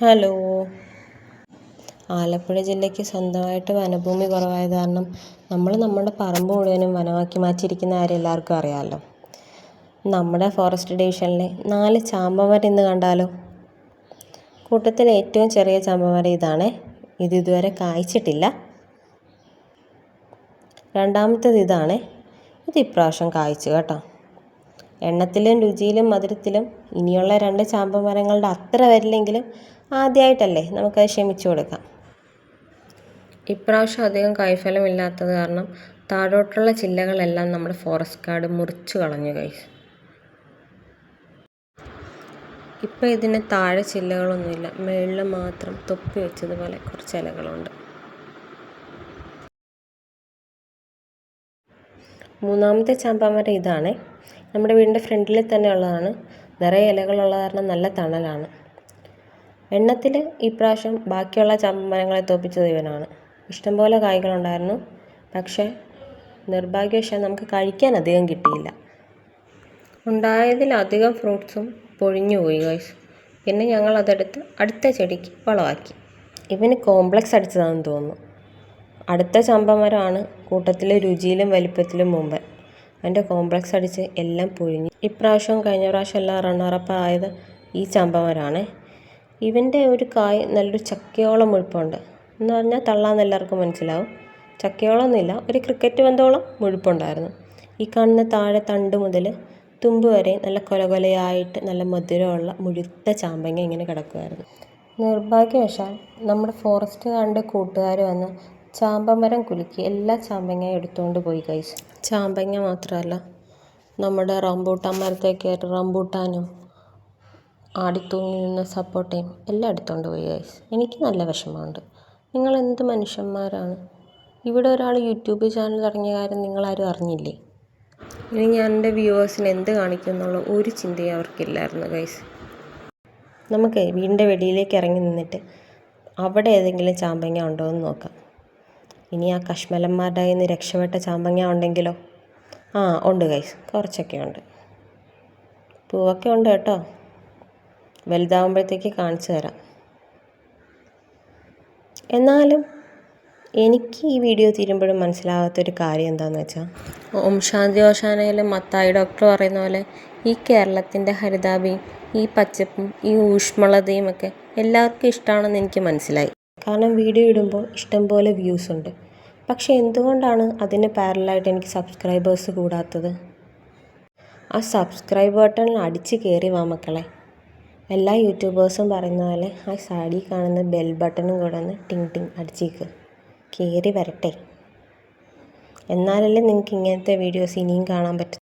Hello. Alappuzha ജില്ലയ്ക്ക് സ്വന്തമായിട്ട് വനഭൂമി കുറവായത് കാരണം നമ്മൾ നമ്മുടെ പറമ്പ് മുഴുവനും വനമാക്കി മാറ്റിയിരിക്കുന്ന കാര്യം എല്ലാവർക്കും അറിയാമല്ലോ. നമ്മുടെ ഫോറസ്റ്റ് ഡിവിഷനിലെ നാല് ചാമ്പമരം ഇന്ന് കണ്ടാലോ? കൂട്ടത്തിലെ ഏറ്റവും ചെറിയ ചാമ്പമരം ഇതാണ്. ഇത് ഇതുവരെ കായ്ച്ചിട്ടില്ല. രണ്ടാമത്തേത് ഇതാണ്. ഇത് ഇപ്രാവശ്യം കായ്ച്ചു കേട്ടോ. എണ്ണത്തിലും രുചിയിലും മധുരത്തിലും ഇനിയുള്ള രണ്ട് ചാമ്പമരങ്ങളുടെ അത്ര വരില്ലെങ്കിലും ആദ്യമായിട്ടല്ലേ നമുക്കത് ക്ഷമിച്ചു കൊടുക്കാം. ഇപ്രാവശ്യം അധികം കായ്ഫലമില്ലാത്തത് കാരണം താഴോട്ടുള്ള ചില്ലകളെല്ലാം നമ്മുടെ ഫോറസ്റ്റ് ഗാർഡ് മുറിച്ചു കളഞ്ഞു കൈസ് ഇപ്പം ഇതിന് താഴെ ചില്ലകളൊന്നുമില്ല. മുകളിൽ മാത്രം തൊപ്പി വെച്ചതുപോലെ കുറച്ച് ഇലകളുണ്ട്. മൂന്നാമത്തെ ചാമ്പാമരം ഇതാണ്. നമ്മുടെ വീടിന്റെ ഫ്രണ്ടിൽ തന്നെ ഉള്ളതാണ്. നിറയെ ഇലകളുള്ള കാരണം നല്ല തണലാണ്. എണ്ണത്തിൽ ഇപ്രാവശ്യം ബാക്കിയുള്ള ചമ്പരങ്ങളെ തോപ്പിച്ചത് ഇവനാണ്. ഇഷ്ടംപോലെ കായ്കളുണ്ടായിരുന്നു പക്ഷേ നിർഭാഗ്യവശാൽ നമുക്ക് കഴിക്കാൻ അധികം കിട്ടിയില്ല. ഉണ്ടായതിലധികം ഫ്രൂട്ട്സും പൊഴിഞ്ഞു പോയി ഗൈസ് പിന്നെ ഞങ്ങൾ അതെടുത്ത് അടുത്ത ചെടിക്ക് വളമാക്കി. ഇവന് കോംപ്ലക്സ് അടിച്ചതാണെന്ന് തോന്നുന്നു. അടുത്ത ചമ്പമരമാണ് കൂട്ടത്തിലെ രുചിയിലും വലിപ്പത്തിലും മുമ്പ്. അതിന്റെ കോംപ്ലക്സ് അടിച്ച് എല്ലാം പൊഴിഞ്ഞു ഇപ്രാവശ്യവും കഴിഞ്ഞ പ്രാവശ്യം എല്ലാം റണ്ണറപ്പ് ആയത് ഈ ചമ്പമരമാണ് ഇവന്റെ ഒരു കായ് നല്ലൊരു ചക്കയോളം മുഴുപ്പുണ്ട്. എന്ന് പറഞ്ഞാൽ തള്ളാന്ന് എല്ലാവർക്കും മനസ്സിലാവും. ചക്കയോളമൊന്നുമില്ല ഒരു ക്രിക്കറ്റ് വന്തോളം മുഴുപ്പുണ്ടായിരുന്നു. ഈ കാണുന്ന താഴെ തണ്ട് മുതൽ തുമ്പ് വരെ നല്ല കൊല കൊലയായിട്ട് നല്ല മധുരമുള്ള മുഴുത്ത ചാമ്പങ്ങ ഇങ്ങനെ കിടക്കുമായിരുന്നു നിർഭാഗ്യവശാൽ നമ്മുടെ ഫോറസ്റ്റ് ഫോറസ്റ്റുകാരുടെ കൂട്ടുകാർ വന്ന് ചാമ്പമരം കുലുക്കി എല്ലാ ചാമ്പങ്ങയും എടുത്തുകൊണ്ട് പോയി കൈസ് ചാമ്പങ്ങ മാത്രമല്ല നമ്മുടെ റംബൂട്ടാൻ മരത്തെ കയറി റംബൂട്ടാനും ആടിത്തൂങ്ങി നിന്ന സപ്പോട്ടയും എല്ലാം എടുത്തുകൊണ്ട് പോയി കൈസ് എനിക്ക് നല്ല വിഷമമുണ്ട്. നിങ്ങൾ എന്ത് മനുഷ്യന്മാരാണ്? ഇവിടെ ഒരാൾ യൂട്യൂബ് ചാനൽ തുടങ്ങിയ കാര്യം നിങ്ങളാരും അറിഞ്ഞില്ലേ? ഇനി ഞാൻ എന്റെ വ്യൂവേഴ്സിന് എന്ത് കാണിക്കും എന്നുള്ള ഒരു ചിന്തയും അവർക്കില്ലായിരുന്നു ഗൈസ് നമുക്ക് വീടിന്റെ വെളിയിലേക്ക് ഇറങ്ങി നിന്നിട്ട് അവിടെ ഏതെങ്കിലും ചാമ്പങ്ങ ഉണ്ടോ എന്ന് നോക്കാം. ഇനി ആ കശ്മലന്മാരുടെ കയ്യിൽ നിന്ന് രക്ഷപ്പെട്ട ചാമ്പങ്ങ ഉണ്ടെങ്കിലോ? ആ ഉണ്ട് ഗൈസ് കുറച്ചൊക്കെ ഉണ്ട്. പൂവൊക്കെ ഉണ്ട് കേട്ടോ. വലുതാവുമ്പോഴത്തേക്ക് കാണിച്ചു തരാം. എന്നാലും എനിക്ക് ഈ വീഡിയോ തീരുമ്പോഴും മനസ്സിലാകാത്തൊരു കാര്യം എന്താണെന്ന് വെച്ചാൽ ഓം ശാന്തി ഓശാനയിലും മത്തായി ഡോക്ടർ പറയുന്ന പോലെ ഈ കേരളത്തിന്റെ ഹരിതാഭയും ഈ പച്ചപ്പും ഈ ഊഷ്മളതയും ഒക്കെ എല്ലാവർക്കും ഇഷ്ടമാണെന്ന് എനിക്ക് മനസ്സിലായി. കാരണം വീഡിയോ ഇടുമ്പോൾ ഇഷ്ടംപോലെ വ്യൂസ് ഉണ്ട്. പക്ഷേ എന്തുകൊണ്ടാണ് അതിന് പാരലായിട്ട് എനിക്ക് സബ്സ്ക്രൈബേഴ്സ് കൂടാത്തത്? ആ സബ്സ്ക്രൈബ് ബട്ടണിൽ അടിച്ച് കയറി വാ മക്കളെ. എല്ലാ യൂട്യൂബേഴ്സും പറയുന്ന പോലെ ആ സൈഡിൽ കാണുന്ന ബെൽ ബട്ടണും കൂടെ ഒന്ന് ടിങ് ടിങ് അടിച്ചേക്ക്. കയറി വരട്ടെ. എന്നാലല്ലേ നിങ്ങൾക്ക് ഇങ്ങനത്തെ വീഡിയോസ് ഇനിയും കാണാൻ പറ്റും